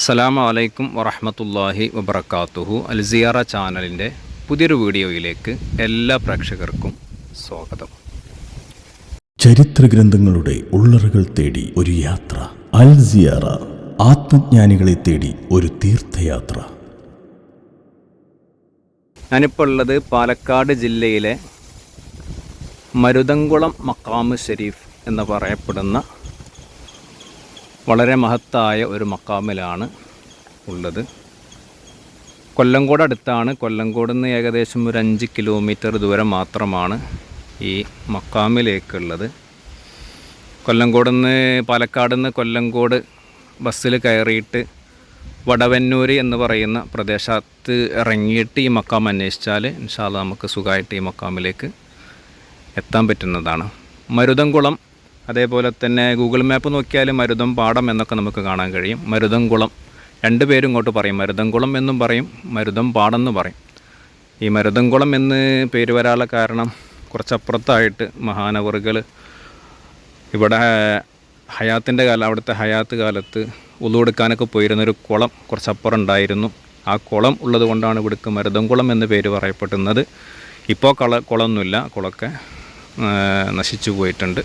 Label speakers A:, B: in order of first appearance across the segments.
A: അസ്സലാമു അലൈക്കും വറഹമത്തല്ലാഹി വബർക്കാത്തുഹു അൽസിയാറ ചാനലിന്റെ പുതിയൊരു വീഡിയോയിലേക്ക് എല്ലാ പ്രേക്ഷകർക്കും സ്വാഗതം.
B: ചരിത്ര ഗ്രന്ഥങ്ങളുടെ ഉള്ളറകൾ തേടി ഒരു യാത്ര. അൽ സിയാറ ആത്മജ്ഞാനികളെ തേടി ഒരു തീർത്ഥയാത്ര.
A: ഞാനിപ്പോൾ ഉള്ളത് പാലക്കാട് ജില്ലയിലെ മരുതംകുളം മക്കാമ് ഷെരീഫ് എന്ന് പറയപ്പെടുന്ന വളരെ മഹത്തായ ഒരു മക്കാമിലാണ് ഉള്ളത്. കൊല്ലംകോട് അടുത്താണ് കൊല്ലംകോട് നിന്ന് ഏകദേശം ഒരു അഞ്ച് കിലോമീറ്റർ ദൂരം മാത്രമാണ് ഈ മക്കാമിലേക്കുള്ളത്. കൊല്ലംകോട് നിന്ന് പാലക്കാട് നിന്ന് കൊല്ലംകോട് ബസ്സിൽ കയറിയിട്ട് വടവന്നൂർ എന്ന് പറയുന്ന പ്രദേശത്ത് ഇറങ്ങിയിട്ട് ഈ മക്കാം അന്വേഷിച്ചാൽ ഇൻഷാല്ല നമുക്ക് സുഖമായിട്ട് ഈ മക്കാമിലേക്ക് എത്താൻ പറ്റുന്നതാണ്. മരുതംകുളം അതേപോലെ തന്നെ ഗൂഗിൾ മാപ്പ് നോക്കിയാൽ മരുതം പാടം എന്നൊക്കെ നമുക്ക് കാണാൻ കഴിയും. മരുതംകുളം രണ്ട് പേരും ഇങ്ങോട്ട് പറയും. മരുതംകുളം എന്നും പറയും. മരുതം പാടം എന്ന് പറയും. ഈ മരുതംകുളം എന്ന് പേര് വരാനുള്ള കാരണം കുറച്ചപ്പുറത്തായിട്ട് മഹാനവറുകൾ ഇവിടെ ഹയാത്തിന്റെ കാലം അവിടുത്തെ ഹയാത്ത് കാലത്ത് ഉളുവെടുക്കാനൊക്കെ പോയിരുന്നൊരു കുളം കുറച്ചപ്പുറം ഉണ്ടായിരുന്നു ആ കുളം ഉള്ളത് കൊണ്ടാണ് ഇവിടേക്ക് മരുതംകുളം എന്ന് പേര് പറയപ്പെടുന്നത് ഇപ്പോൾ കള കുളമൊന്നുമില്ല. കുളമൊക്കെ നശിച്ചു പോയിട്ടുണ്ട്.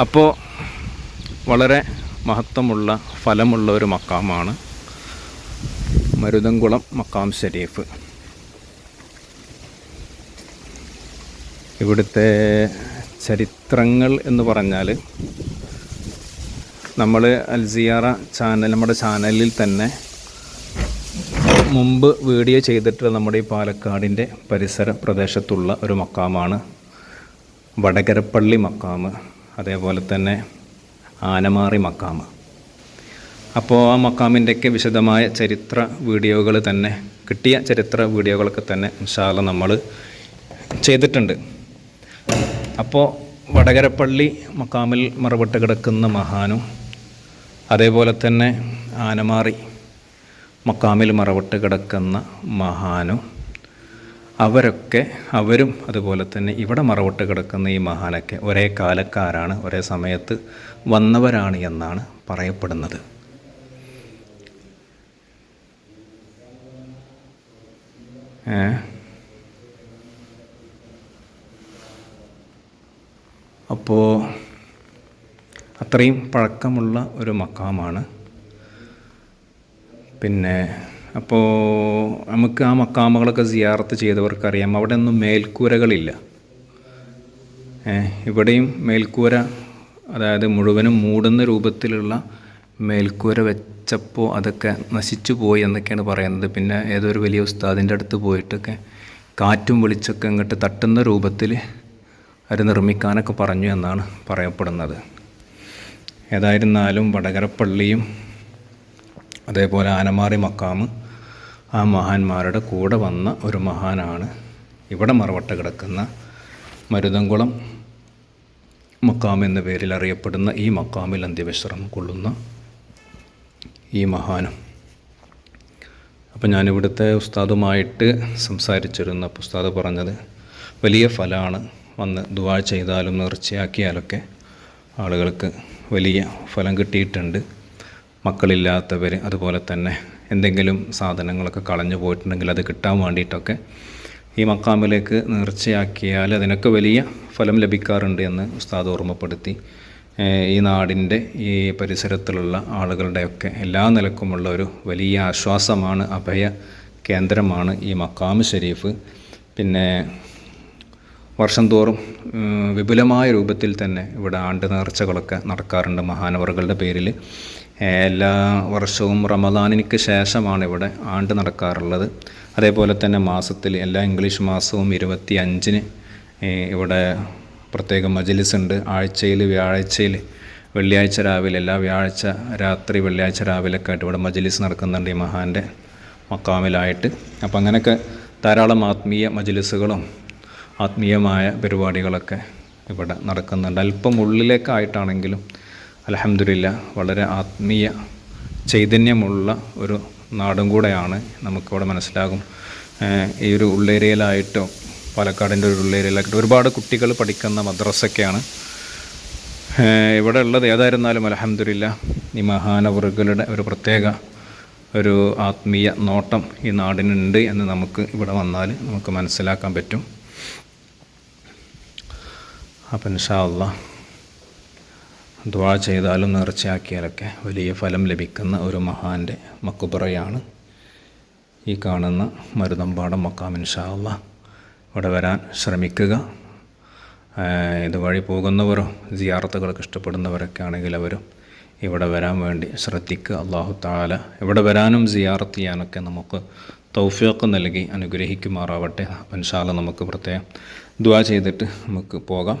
A: അപ്പോൾ വളരെ മഹത്വമുള്ള ഫലമുള്ള ഒരു മക്കാമാണ് മരുതംകുളം മക്കാം ഷരീഫ് ഇവിടുത്തെ ചരിത്രങ്ങൾ എന്ന് പറഞ്ഞാൽ നമ്മൾ അൽസിയാറ ചാനൽ നമ്മുടെ ചാനലിൽ തന്നെ മുമ്പ് വീഡിയോ ചെയ്തിട്ടുള്ള നമ്മുടെ ഈ പാലക്കാടിന്റെ പരിസര പ്രദേശത്തുള്ള ഒരു മക്കാമാണ് വടകരപ്പള്ളി മക്കാമ് അതേപോലെ തന്നെ ആനമാറി മക്കാമ് അപ്പോൾ ആ മക്കാമിന്റെയൊക്കെ വിശദമായ ചരിത്ര വീഡിയോകൾ തന്നെ കിട്ടിയ ചരിത്ര വീഡിയോകളൊക്കെ തന്നെ ഇൻഷാല്ല നമ്മൾ ചെയ്തിട്ടുണ്ട്. അപ്പോൾ വടകരപ്പള്ളി മക്കാമിൽ മറവിട്ട് കിടക്കുന്ന മഹാനും അതേപോലെ തന്നെ ആനമാറി മക്കാമിൽ മറവിട്ട് കിടക്കുന്ന മഹാനും അവരൊക്കെ അവരും അതുപോലെ തന്നെ ഇവിടെ മറവിട്ട് കിടക്കുന്ന ഈ മഹാനൊക്കെ ഒരേ കാലക്കാരാണ് ഒരേ സമയത്ത് വന്നവരാണ് എന്നാണ് പറയപ്പെടുന്നത്. അപ്പോൾ അത്രയും പഴക്കമുള്ള ഒരു മക്കാമാണ്. പിന്നെ അപ്പോൾ നമുക്ക് ആ മക്കാമകളൊക്കെ സിയാറത്ത് ചെയ്തവർക്കറിയാം. അവിടെ ഒന്നും മേൽക്കൂരകളില്ല ഇവിടെയും മേൽക്കൂര അതായത് മുഴുവനും മൂടുന്ന രൂപത്തിലുള്ള മേൽക്കൂര വെച്ചപ്പോൾ അതൊക്കെ നശിച്ചു പോയി എന്നൊക്കെയാണ് പറയുന്നത്. പിന്നെ ഏതൊരു വലിയ ഉസ്താദിന്റെ അടുത്ത് പോയിട്ടൊക്കെ കാറ്റും വിളിച്ചൊക്കെ അങ്ങോട്ട് തട്ടുന്ന രൂപത്തിൽ അത് നിർമ്മിക്കാനൊക്കെ പറഞ്ഞു എന്നാണ് പറയപ്പെടുന്നത്. ഏതായിരുന്നാലും വടകരപ്പള്ളിയും അതേപോലെ ആനമാറി മക്കാമ് ആ മഹാന്മാരുടെ കൂടെ വന്ന ഒരു മഹാനാണ്. ഇവിടെ മറവട്ട കിടക്കുന്ന മരുതംകുളം മക്കാം എന്ന പേരിൽ അറിയപ്പെടുന്ന ഈ മക്കാമിൽ അന്ത്യവിശ്രമം കൊള്ളുന്ന ഈ മഹാനും. അപ്പം ഞാനിവിടുത്തെ ഉസ്താദുമായിട്ട് സംസാരിച്ചിരുന്ന ഉസ്താദ് പറഞ്ഞത് വലിയ ഫലമാണ് വന്ന് ദുവാ ചെയ്താലും നേർച്ചയാക്കിയാലൊക്കെ ആളുകൾക്ക് വലിയ ഫലം കിട്ടിയിട്ടുണ്ട്. മക്കളില്ലാത്തവർ അതുപോലെ തന്നെ എന്തെങ്കിലും സാധനങ്ങളൊക്കെ കളഞ്ഞു പോയിട്ടുണ്ടെങ്കിൽ അത് കിട്ടാൻ വേണ്ടിയിട്ടൊക്കെ ഈ മക്കാമിലേക്ക് നേർച്ചയാക്കിയാൽ അതിനൊക്കെ വലിയ ഫലം ലഭിക്കാറുണ്ട് എന്ന് ഉസ്താദ് ഓർമ്മപ്പെടുത്തി. ഈ നാടിന്റെ ഈ പരിസരത്തിലുള്ള ആളുകളുടെയൊക്കെ എല്ലാ നിലക്കുമുള്ള ഒരു വലിയ ആശ്വാസമാണ് അഭയ കേന്ദ്രമാണ് ഈ മക്കാമ് ഷരീഫ് പിന്നെ വർഷം തോറും വിപുലമായ രൂപത്തിൽ തന്നെ ഇവിടെ ആണ്ട് നേർച്ചകളൊക്കെ നടക്കാറുണ്ട് മഹാനവറുകളുടെ പേരിൽ. എല്ലാ വർഷവും റമദാനിക്ക് ശേഷമാണ് ഇവിടെ ആണ്ട് നടക്കാറുള്ളത്. അതേപോലെ തന്നെ മാസത്തിൽ എല്ലാ ഇംഗ്ലീഷ് മാസവും ഇരുപത്തി അഞ്ചിന് ഇവിടെ പ്രത്യേക മജിലിസ് ഉണ്ട്. ആഴ്ചയിൽ വ്യാഴാഴ്ചയിൽ വെള്ളിയാഴ്ച രാവിലെ എല്ലാ വ്യാഴാഴ്ച രാത്രി വെള്ളിയാഴ്ച രാവിലെയൊക്കെ ആയിട്ട് ഇവിടെ മജിലിസ് നടക്കുന്നുണ്ട് ഈ മഹാന്റെ മക്കാമിലായിട്ട്. അപ്പം അങ്ങനെയൊക്കെ ധാരാളം ആത്മീയ മജിലിസുകളും ആത്മീയമായ പരിപാടികളൊക്കെ ഇവിടെ നടക്കുന്നുണ്ട്. അല്പം ഉള്ളിലേക്കായിട്ടാണെങ്കിലും അലഹമില്ല വളരെ ആത്മീയ ചൈതന്യമുള്ള ഒരു നാടും കൂടെയാണ് നമുക്കിവിടെ മനസ്സിലാകും. ഈ ഒരു ഉള്ളേരിയയിലായിട്ടോ പാലക്കാടിന്റെ ഒരു ഉള്ളേരിയയിലായിട്ടോ ഒരുപാട് കുട്ടികൾ പഠിക്കുന്ന മദ്രസൊക്കെയാണ് ഇവിടെ ഉള്ളത് ഏതായിരുന്നാലും അലഹമില്ല ഈ മഹാനവറുകളുടെ ഒരു പ്രത്യേക ഒരു ആത്മീയ നോട്ടം ഈ നാടിനുണ്ട് എന്ന് നമുക്ക് ഇവിടെ വന്നാൽ നമുക്ക് മനസ്സിലാക്കാൻ പറ്റും. അപ്പം ഇൻഷാ അള്ളാ ദ്വാ ചെയ്താലും നേർച്ചയാക്കിയാലൊക്കെ വലിയ ഫലം ലഭിക്കുന്ന ഒരു മഹാന്റെ മക്കുപുറയാണ് ഈ കാണുന്ന മരുതമ്പാടം മക്കാം ഇൻഷാ അള്ളാ ഇവിടെ വരാൻ ശ്രമിക്കുക. ഇതുവഴി പോകുന്നവരോ സിയാറത്തുകളൊക്കെ ഇഷ്ടപ്പെടുന്നവരൊക്കെ ആണെങ്കിൽ അവരും ഇവിടെ വരാൻ വേണ്ടി ശ്രദ്ധിക്കുക. അള്ളാഹു താല ഇവിടെ വരാനും സിയാറത്ത് ചെയ്യാനൊക്കെ നമുക്ക് തൗഫീഖ് നൽകി അനുഗ്രഹിക്കുമാറാവട്ടെ. ഇൻഷാല്ല നമുക്ക് പ്രത്യേകം ദുആ ചെയ്തിട്ട് നമുക്ക് പോകാം.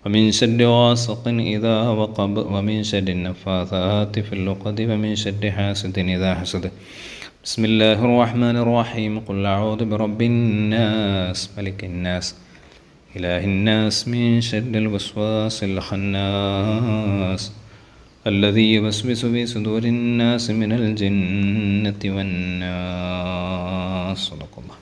A: ومن شر غاسق إذا وقب ومن شر النفاثات في العقد ومن شر حاسد إذا حسد. بسم الله الرحمن الرحيم. قل أعوذ برب الناس ملك الناس إله الناس من شر الوسواس الخناس الذي يوسوس في صدور الناس من الجنة والناس. صدق الله.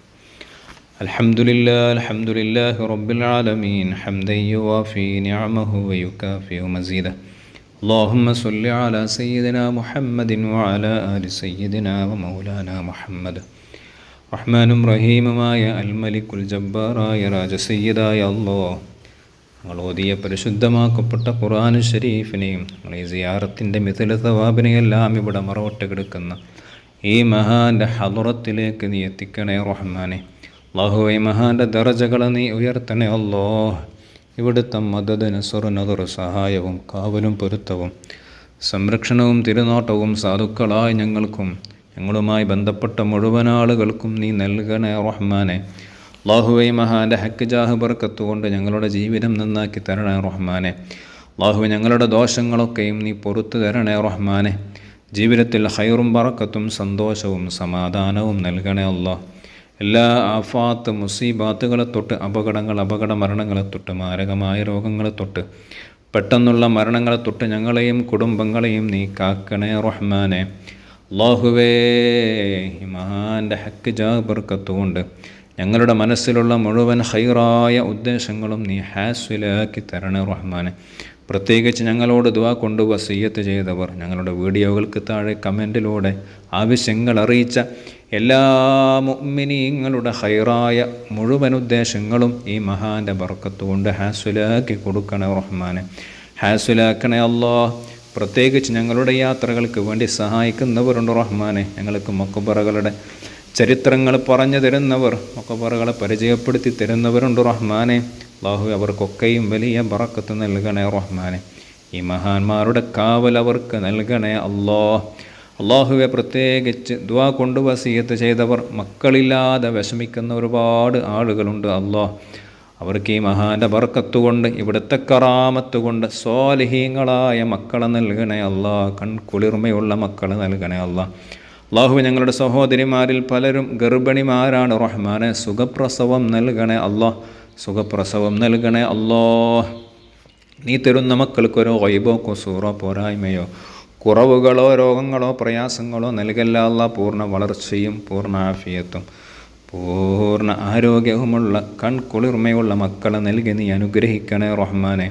A: الحمد لله الحمد لله رب العالمين حمدا يوافي نعمه ويكافئ مزيده اللهم صل على سيدنا محمد وعلى آل سيدنا ومولانا محمد റഹ്മാനും റഹീമുമായ അൽ മലിക്കുൽ ജബ്ബാറായ രാജസയ്യദായ അല്ലോ ഞങ്ങൾ ഓതിയ പരിശുദ്ധമാക്കപ്പെട്ട ഖുർആൻ ഷരീഫിനെയും ഞങ്ങൾ ഈ സിയാറത്തിൻ്റെ മിഥില തവാബിനെയെല്ലാം ഇവിടെ മറവട്ട് കിടക്കുന്ന ഈ മഹാൻ്റെ ഹലുറത്തിലേക്ക് നീ എത്തിക്കണേ റഹ്മാനെ അള്ളാഹുവെ മഹാന്റെ ദറജകളെ നീ ഉയർത്തണേ അല്ലോ ഇവിടുത്തെ മദത് സ്വർണതുർ സഹായവും കാവലും പൊരുത്തവും സംരക്ഷണവും തിരുനോട്ടവും സാധുക്കളായി ഞങ്ങൾക്കും ഞങ്ങളുമായി ബന്ധപ്പെട്ട മുഴുവൻ ആളുകൾക്കും നീ നൽകണേ റഹ്മാനെ. അള്ളാഹുവെ മഹാന്റെ ഹക്ക് ജാഹ് ബർക്കത്ത് കൊണ്ട് ഞങ്ങളുടെ ജീവിതം നന്നാക്കി തരണേ റഹ്മാനെ. അള്ളാഹു ഞങ്ങളുടെ ദോഷങ്ങളൊക്കെയും നീ പൊറത്തു തരണേ റഹ്മാനെ. ജീവിതത്തിൽ ഹൈറും ബറക്കത്തും സന്തോഷവും സമാധാനവും നൽകണേ അള്ളാഹ് എല്ലാ ആഫാത്ത് മുസീബാത്തുകളെ തൊട്ട് അപകടങ്ങൾ അപകട മരണങ്ങളെ തൊട്ട് മാരകമായ രോഗങ്ങളെ തൊട്ട് പെട്ടെന്നുള്ള മരണങ്ങളെ തൊട്ട് ഞങ്ങളെയും കുടുംബങ്ങളെയും നീ കാക്കണേ റഹ്മാനെ. അള്ളാഹുവേ മഹാന്റെ ഹക്ക് ജാബർക്കത്തുകൊണ്ട് ഞങ്ങളുടെ മനസ്സിലുള്ള മുഴുവൻ ഹൈറായ ഉദ്ദേശങ്ങളും നീ ഹാസ്വിലാക്കി തരണേ റഹ്മാനെ. പ്രത്യേകിച്ച് ഞങ്ങളോട് ദുവാ കൊണ്ട് വസീയത്ത് ചെയ്തവർ ഞങ്ങളുടെ വീഡിയോകൾക്ക് താഴെ കമന്റിലൂടെ ആവശ്യങ്ങൾ അറിയിച്ച എല്ലാ മുഅ്മിനീങ്ങളുടെ ഹൈറായ മുഴുവൻ ഉദ്ദേശങ്ങളും ഈ മഹാന്റെ ബർക്കത്ത് കൊണ്ട് ഹാസ്വിലാക്കി കൊടുക്കണേ റഹ്മാനെ. ഹാസുലാക്കണേ അല്ലോ പ്രത്യേകിച്ച് ഞങ്ങളുടെ യാത്രകൾക്ക് വേണ്ടി സഹായിക്കുന്നവരുണ്ട് റഹ്മാനെ. ഞങ്ങൾക്ക് മക്കുബറകളുടെ ചരിത്രങ്ങൾ പറഞ്ഞു തരുന്നവർ മക്കുബറകളെ പരിചയപ്പെടുത്തി തരുന്നവരുണ്ട് റഹ്മാനെ. അള്ളാഹു അവർക്കൊക്കെയും വലിയ ബറക്കത്ത് നൽകണേ റഹ്മാനെ. ഈ മഹാന്മാരുടെ കാവൽ അവർക്ക് നൽകണേ അല്ലോ അള്ളാഹുവെ പ്രത്യേകിച്ച് ദ്വാ കൊണ്ട് വസീയത്ത് ചെയ്തവർ മക്കളില്ലാതെ വിഷമിക്കുന്ന ഒരുപാട് ആളുകളുണ്ട് അള്ളാഹ് അവർക്ക് ഈ മഹാന്റെ ബർക്കത്ത് കൊണ്ട് ഇവിടുത്തെ കറാമത്തുകൊണ്ട് സ്വാലിഹീങ്ങളായ മക്കളെ നൽകണേ അല്ലാ കൺകുളിർമയുള്ള മക്കളെ നൽകണേ അല്ലാ അള്ളാഹു ഞങ്ങളുടെ സഹോദരിമാരിൽ പലരും ഗർഭിണിമാരാണ്. റഹ്മാനെ സുഖപ്രസവം നൽകണേ അല്ലാ സുഖപ്രസവം നൽകണേ അല്ലോ നീ തരുന്ന മക്കൾക്കൊരു വൈബോ കുസൂറോ പോരായ്മയോ കുറവുകളോ രോഗങ്ങളോ പ്രയാസങ്ങളോ നൽകല്ലാത്ത പൂർണ വളർച്ചയും പൂർണ ആഫിയത്തും പൂർണ ആരോഗ്യവുമുള്ള കൺകുളിർമയുള്ള മക്കളെ നൽകി നീ അനുഗ്രഹിക്കണേ റഹ്മാനെ.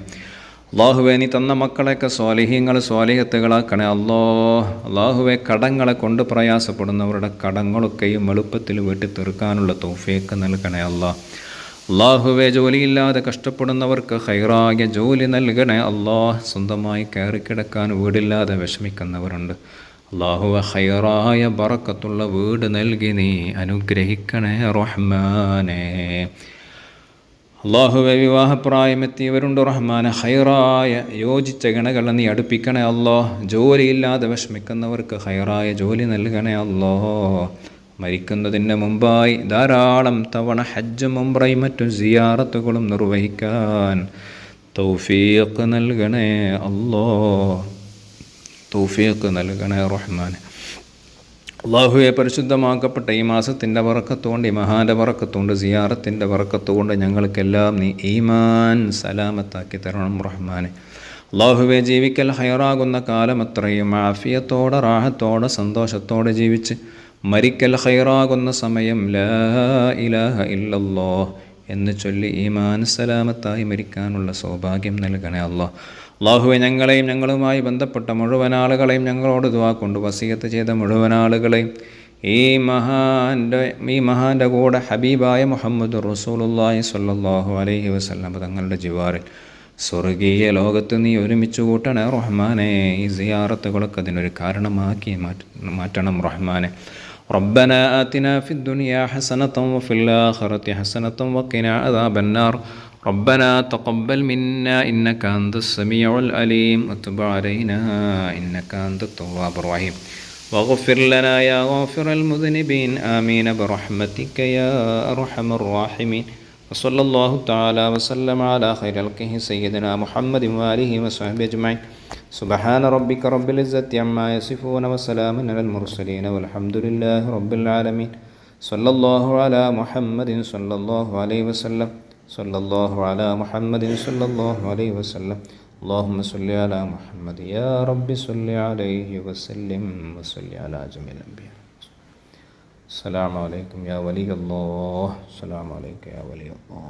A: അള്ളാഹുവെ നീ തന്ന മക്കളെയൊക്കെ സ്വാലിഹ്യങ്ങൾ സ്വാലിഹത്തുകളാക്കണേ. അല്ലോ അള്ളാഹുവെ കടങ്ങളെ കൊണ്ട് പ്രയാസപ്പെടുന്നവരുടെ കടങ്ങളൊക്കെയും എളുപ്പത്തിൽ വെട്ടി തീർക്കാനുള്ള തൗഫീക്ക് നൽകണേ അല്ലാ അള്ളാഹുവെ ജോലിയില്ലാതെ കഷ്ടപ്പെടുന്നവർക്ക് ഹൈറായ ജോലി നൽകണേ. അള്ളാഹ് സ്വന്തമായി കയറിക്കിടക്കാൻ വീടില്ലാതെ വിഷമിക്കുന്നവരുണ്ട്. അള്ളാഹുവ ഹൈറായ ബറക്കത്തുള്ള വീട് നൽകി നീ അനുഗ്രഹിക്കണേ റഹ്മാനേ. അള്ളാഹുവെ വിവാഹപ്രായമെത്തിയവരുണ്ട് റഹ്മാനെ. ഹൈറായ യോജിച്ച ഗണകളെ നീ അടുപ്പിക്കണേ അല്ലോ ജോലിയില്ലാതെ വിഷമിക്കുന്നവർക്ക് ഹൈറായ ജോലി നൽകണേ അല്ലോ മരിക്കുന്നതിന് മുമ്പായി ധാരാളം തവണ ഹജ്ജും ഉംറയും മറ്റു സിയാറത്തുകളും നിർവഹിക്കാൻ തൗഫീഖ് നൽകണേ അല്ലോ തൗഫീഖ് നൽകണേ റഹ്മാൻ അള്ളാഹുവെ പരിശുദ്ധമാക്കപ്പെട്ട ഈ മാസത്തിന്റെ വറക്കത്തുകൊണ്ട് ഈ മഹാന്റെ വറക്കത്തുകൊണ്ട് സിയാറത്തിന്റെ വറക്കത്തുകൊണ്ട് ഞങ്ങൾക്കെല്ലാം നീ ഈമാൻ സലാമത്താക്കി തരണം റഹ്മാനെ. അള്ളാഹുവെ ജീവിക്കൽ ഹയറാകുന്ന കാലം അത്രയും ആഫിയത്തോടെ റാഹത്തോടെ സന്തോഷത്തോടെ ജീവിച്ച് മരിക്കൽ ഹൈറാകുന്ന സമയം ലാ ഇലാഹ ഇല്ലല്ലോ എന്ന് ചൊല്ലി ഈമാൻ സലാമത്തായി മരിക്കാനുള്ള സൗഭാഗ്യം നൽകണേ അള്ളാഹ്. അള്ളാഹുവെ ഞങ്ങളെയും ഞങ്ങളുമായി ബന്ധപ്പെട്ട മുഴുവൻ ആളുകളെയും ഞങ്ങളോട് ദുവാ കൊണ്ട് വസീയത്ത് ചെയ്ത മുഴുവൻ ആളുകളെയും ഈ മഹാന്റെ ഈ മഹാന്റെ കൂടെ ഹബീബായ മുഹമ്മദ് റസൂലുള്ളാഹി സല്ലാഹു അലൈഹി വസല്ലം തങ്ങളുടെ ജിവാറിൽ സ്വർഗീയ ലോകത്ത് നീ ഒരുമിച്ച് കൂട്ടണേ റഹ്മാനെ. ഈ സിയാറത്തുകളൊക്കെ അതിനൊരു കാരണമാക്കി മാറ്റ മാറ്റണം റഹ്മാനെ. ربنا آتنا في الدنيا حسنة وفي الآخرة حسنة وقنا عذاب النار. ربنا تقبل منا إنك أنت السميع العليم. وتب علينا إنك أنت التواب الرحيم. واغفر لنا يا غافر المذنبين. آمين برحمتك يا أرحم الراحمين. وصلى الله تعالى وسلم على خير خلقه سيدنا محمد وآله وصحبه أجمعين سبحان ربك رب العزة عما يصفون وسلام على المرسلين والحمد لله رب العالمين صلى الله على محمد صلى الله عليه وسلم صلى الله على محمد صلى الله عليه وسلم اللهم صل على محمد يا رب صل عليه وسلم وصل على جميع الأنبياء അസ്സലാമലൈക്കും യാ വലിയ അല്ലോ അസ്സലാമലൈക്കും യാ വലിയ അല്ലോ